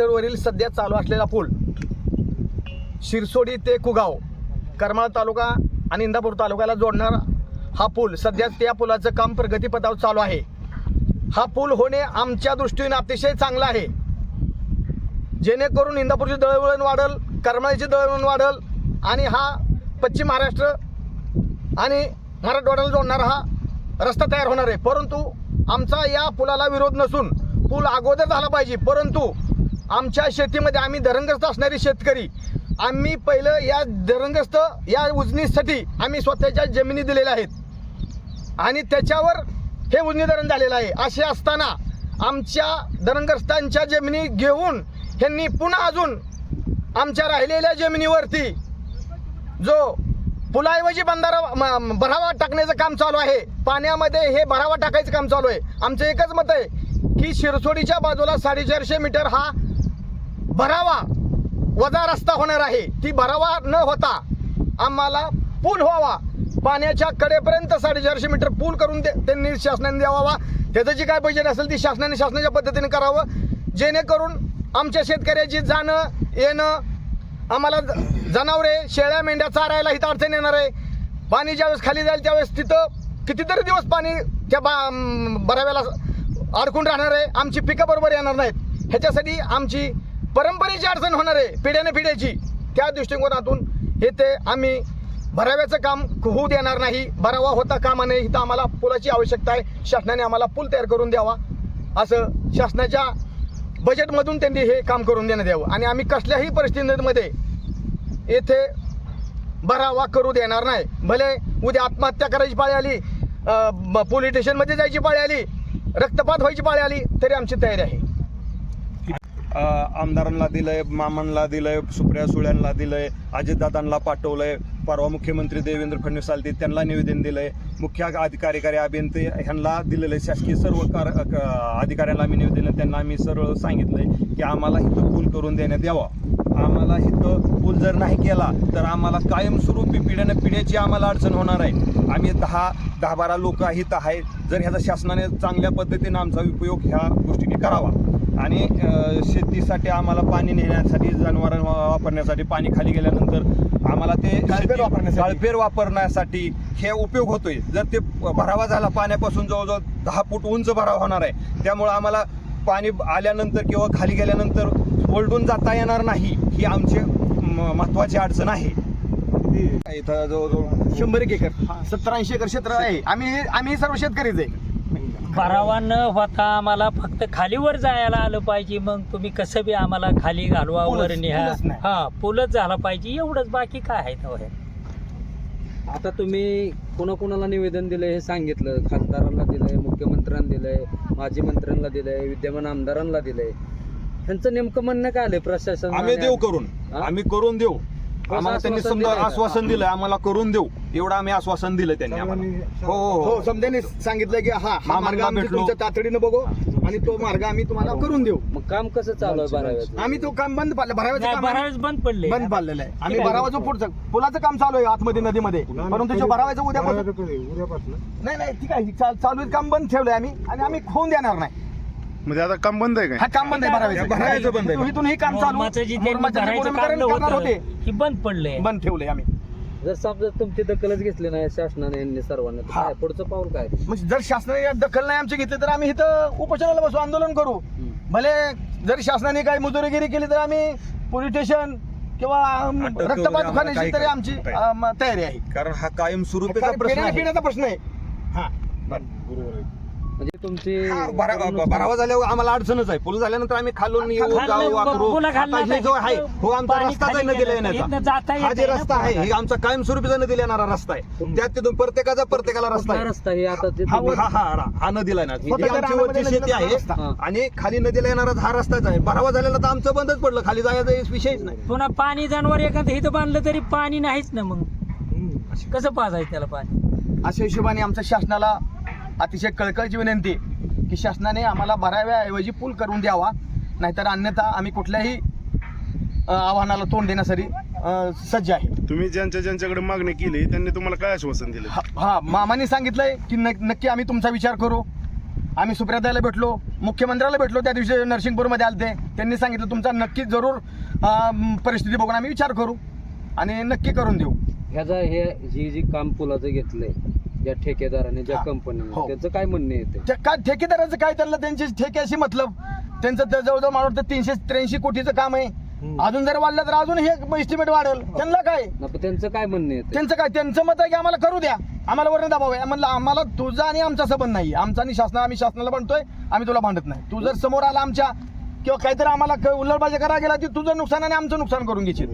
मीटरवरील सध्या चालू असलेला पूल शिरसोडी ते कुगाव करमाळ तालुका आणि इंदापूर तालुक्याला जोडणार हा पूल. सध्या त्या पुलाचं काम प्रगतीपथावर चालू आहे. हा पूल होणे आमच्या दृष्टीने अतिशय चांगला आहे. जेणेकरून इंदापूरचे दळवळण वाढल करमाळ्याचे दळवळण वाढल आणि हा पश्चिम महाराष्ट्र आणि मराठवाड्याला जोडणारा हा रस्ता तयार होणार आहे. परंतु आमचा या पुलाला विरोध नसून पूल अगोदर झाला पाहिजे. परंतु आमच्या शेतीमध्ये आम्ही धरणग्रस्त असणारे शेतकरी. आम्ही पहिलं या धरणग्रस्त या उजनीसाठी आम्ही स्वतःच्या जमिनी दिलेल्या आहेत. आणि त्याच्यावर हे उजनी धरण झालेलं आहे. असे असताना आमच्या धरणग्रस्तांच्या जमिनी घेऊन ह्यांनी पुन्हा अजून आमच्या राहिलेल्या जमिनीवरती जो पुलाऐवजी बंधारा म- भरावा टाकण्याचं काम चालू आहे. पाण्यामध्ये हे भरावा टाकायचं काम चालू आहे. आमचं एकच मत आहे की शिरसोडीच्या बाजूला साडेचारशे मीटर हा भरावा. वजा रस्ता होणार आहे. ती भरावा न होता आम्हाला पूल व्हावा. पाण्याच्या कडेपर्यंत साडेचारशे मीटर पूल करून दे त्यांनी शासनाने द्यावा. त्याचं जी काय बजेट असेल ती शासनाने शासनाच्या पद्धतीने करावं. जेणेकरून आमच्या शेतकऱ्याची जाणं येणं आम्हाला ज- जनावरे शेळ्या मेंढ्या चारायला इथं अडचण येणार आहे. पाणी ज्यावेळेस खाली जाईल त्यावेळेस तिथं कितीतरी दिवस पाणी त्या बा भराव्याला अडकून राहणार आहे. आमची पिकं बरोबर येणार नाहीत. ह्याच्यासाठी आमची परंपरेची अडचण होणार आहे पिढ्याने पिढ्याची. त्या दृष्टिकोनातून हे ते आम्ही भराव्याचं काम होऊ देणार नाही भरावा होता कामा नये इथं आम्हाला पुलाची आवश्यकता आहे. शासनाने आम्हाला पूल तयार करून द्यावा. असं शासनाच्या बजेटमधून त्यांनी हे काम करून देणं द्यावं. आणि आम्ही कसल्याही परिस्थितीमध्ये येथे भरावा करू देणार नाही. भले उद्या आत्महत्या करायची पाळी आली पोलीस स्टेशनमध्ये जायची पाळी आली रक्तपात व्हायची पाळी आली तरी आमची तयारी आहे. अ, आमदारांना दिलंय मामांना दिलंय सुप्रिया सुळ्यांना दिलंय अजितदादांना पाठवलंय परवा मुख्यमंत्री देवेंद्र फडणवीस आलते त्यांना निवेदन दिलंय. मुख्य अधिकारीकारी अभियंते ह्यांना दिलेलं आहे शासकीय सर्व कार क- अधिकाऱ्यांना आम्ही निवेदन त्यांना आम्ही सरळ सांगितलंय की आम्हाला इथं पूल करून देण्यात यावा. आम्हाला इथं पूल जर नाही केला तर आम्हाला कायमस्वरूपी पिढ्यानं पिढ्याची आम्हाला अडचण होणार आहे. आम्ही दहा दहा बारा लोक इथं आहेत जर ह्याचा शासनाने चांगल्या पद्धतीनं आमचा उपयोग ह्या गोष्टीने करावा. आणि शेतीसाठी आम्हाला पाणी नेण्यासाठी जनावर वापरण्यासाठी पाणी खाली गेल्यानंतर आम्हाला ते गाळपेर शेती- वापरण्यासाठी. हे उपयोग होतोय. जर ते भरावा झाला पाण्यापासून जवळजवळ दहा फूट उंच भरावा होणार आहे. त्यामुळे आम्हाला पाणी आल्यानंतर किंवा खाली गेल्यानंतर ओलडून जाता येणार नाही ही आमची म- महत्वाची अडचण आहे. इथं जवळजवळ शंभर एक एकर सत्तर ऐंशी एकर क्षेत्र आहे. आम्ही आम्ही सर्व शेतकरीच आहे. भरावा न होता आम्हाला फक्त खालीवर जायला आलं पाहिजे. मग तुम्ही कसं बी आम्हाला खाली घालवा पुलच- वर निहा पुलच नाही. हा पूलच झाला पाहिजे. एवढंच बाकी काय आहे तेवढं आता तुम्ही कोणाकोणाला निवेदन दिलंय हे सांगितलं. खासदारांना दिलंय मुख्यमंत्र्यांना दिलंय माजी मंत्र्यांना दिलंय विद्यमान आमदारांना दिलंय. त्यांचं नेमकं म्हणणं काय आलंय प्रशासन आम्ही देऊ करून. हा? आम्ही करून देऊ. आम्हाला त्यांनी आश्वासन समजा दिलंय का? आश्वासन दिलंय आम्हाला करून देऊ. एवढं आम्ही आश्वासन दिलं त्यांनी आम्हाला. हो हो हो. हो समजाने सांगितलं की हा हा मार्ग आम्ही भेटलो. तुमच्या तातडीनं बघू आणि तो मार्ग आम्ही तुम्हाला करून देऊ. मग काम कसं चालू आहे बाराव्याचं आम्ही तो काम बंद पाडलं भराव्याचं नाही काम आम्ही भरावेच बंद पडले बंद पाडलेलं आहे. आम्ही. भरावाचं पुढचं पुलाचं काम चालू आहे आतमध्ये नदीमध्ये. परंतु जो भरावाचं उद्यापासून? नाही नाही ठीक आहे. चा- चालू आहे, काम बंद ठेवलंय आम्ही आणि आम्ही होऊन देणार नाही. म्हणजे आता काम बंद आहे काय? हा काम बंद आहे भरावायचं भरावायचं बंद आहे. इथून हे काम चालू. मुरमाचं जे त्यांनी मुरमाचं जे भरायचं पुनर्करण काढलं करणार होतं होते. ही बंद पडलंय. बंद ठेवलंय आम्ही. जर समजा तुमची दखलच घेतली नाही शासनाने यांनी सर्वांना तर हा. काय पुढचं पाऊल काय? म्हणजे जर शासनाने यात दखल नाही आमची घेतली तर आम्ही इथं उपोषणाला बसू आंदोलन करू. भले जर शासनाने काही मुजोरीगिरी केली तर आम्ही पोलीस स्टेशन किंवा अम, अटक करू, रक्तपात आम्हाला काही तरी. आमची अम, तयारी आहे. कारण हा कायमस्वरूपीचा कारण प्रश्न आहे. पिण्याचा प्रश्न आहे. हा. म्हणजे तुमची भरा- भरावा झाल्यावर आम्हाला अडचणच आहे. पूल झाल्यानंतर आम्ही खालून येऊ खाल्लं, जाऊ वाकरू. पुन्हा खाल्लं आता हे जो आहे हो आमचा पाणी रस्ताच आहे खाली नदीला गेलं. इथनं येण्याचा. जाता येत हा जे नाही ना रस्ता आहे. हे आमचा कायमस्वरूपीचा नदीला येणारा रस्ता आहे. त्यात तिथून प्रत्येकाचा प्रत्येकाला रस्ता आहे. रस्ता हे आता ते हा तुम्ही- हा हा हा, हा नदीला येणार ही स्वतःच्या आमची रानामध्ये वरची शेती आहे रस्ता. हा. आणि खाली नदीला येणारा हा रस्ताच आहे. भरावा झालेला तर आमचं बंदच पडलं. खाली जायचा विषयच नाही. पुन्हा पाणी जनावर एखादं इथं बांधलं तरी पाणी नाहीच ना मग. कसं पाजायचं त्याला पाणी? अशा हिशोबाने आमच्या शासनाला अतिशय कळकळची विनंती की शासनाने आम्हाला भराव्याऐवजी पूल करून द्यावा नाहीतर अन्यथा आम्ही कुठल्याही आव्हानाला तोंड देण्यासाठी सज्ज आहे. तुम्ही ज्यांच्या ज्यांच्याकडे मागणी केली त्यांनी तुम्हाला काय आश्वासन दिलं? हा- मामाने सांगितलंय की नक- नक्की आम्ही तुमचा विचार करू. आम्ही सुप्रियाताईला भेटलो मुख्यमंत्र्याला भेटलो त्या दिवशी नरसिंगपूरमध्ये आलते. त्यांनी सांगितलं तुमचा नक्कीच जरूर परिस्थिती बघून आम्ही विचार करू आणि नक्की करून देऊ. ह्याचा हे ही जी काम पुलाचं घेतलंय ज्या ठेकेदाराने ज्या हा. कंपनीने हो. त्याचं काय म्हणणं येते ते? काय ठेकेदाराचं काय त्यांना त्यांची ठेक्याशी मतलब? त्यांचं ते जवळजवळ मला वाटतं तीनशे त्र्याऐंशी कोटीचं काम आहे. अजून जर वाढलं तर अजून हे एस्टिमेट वाढेल. त्यांना काय? त्यांचं काय म्हणणं येते त्यांचं काय? त्यांचं मत आहे की आम्हाला करू द्या. आम्हाला वरण दाबाव. आहे म्हणलं आम्हाला तुझा आणि आमचा संबंध नाही. आमचा आणि शासना आम्ही शासनाला म्हणतोय आम्ही तुला भांडत नाही. तू जर समोर आला आमच्या किंवा काहीतरी आम्हाला क- उल्लडबाजी करा गेला की तुझं नुकसान आणि आमचं नुकसान करून घेशील.